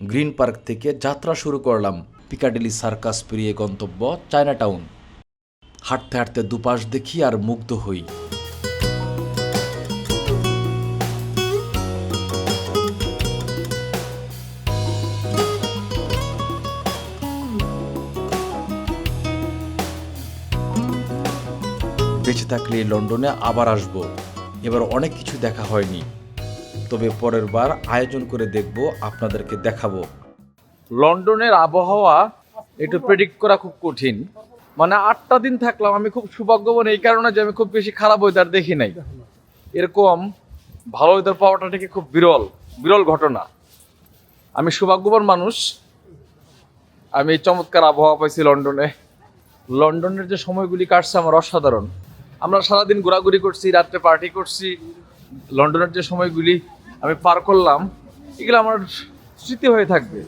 Green park থেকে যাত্রা শুরু করলাম। পিকাডিলি সার্কাস পেরিয়ে গন্তব্য চায়না টাউন হাঁটতে হাঁটতে দুপাশ দেখি আর মুগ্ধ হই। বেঁচে থাকলে লন্ডনে আবার আসব। এবার অনেক কিছু দেখা হয়নি। তবে পরের বার আয়োজন করে দেখব, আপনাদেরকে দেখাবো। লন্ডনের আবহাওয়া একটু প্রেডিক্ট করা খুব কঠিন। মানে আটটা দিন থাকলাম, আমি খুব সৌভাগ্যবান এই কারণে যে আমি খুব বেশি খারাপ ওয়েদার দেখি নাই। এরকম ভালো ওয়েদার পাওয়াটা থেকে খুব বিরল বিরল ঘটনা। আমি সৌভাগ্যবান মানুষ। আমি এই চমৎকার আবহাওয়া পাইছি লন্ডনে। লন্ডনের যে সময়গুলি কাটছে, আমার অসাধারণ। আমরা সারাদিন ঘোরাঘুরি করছি, রাত্রে পার্টি করছি। লন্ডনের যে সময়গুলি আমি পার করলাম এগুলো আমার স্মৃতি হয়ে থাকবে।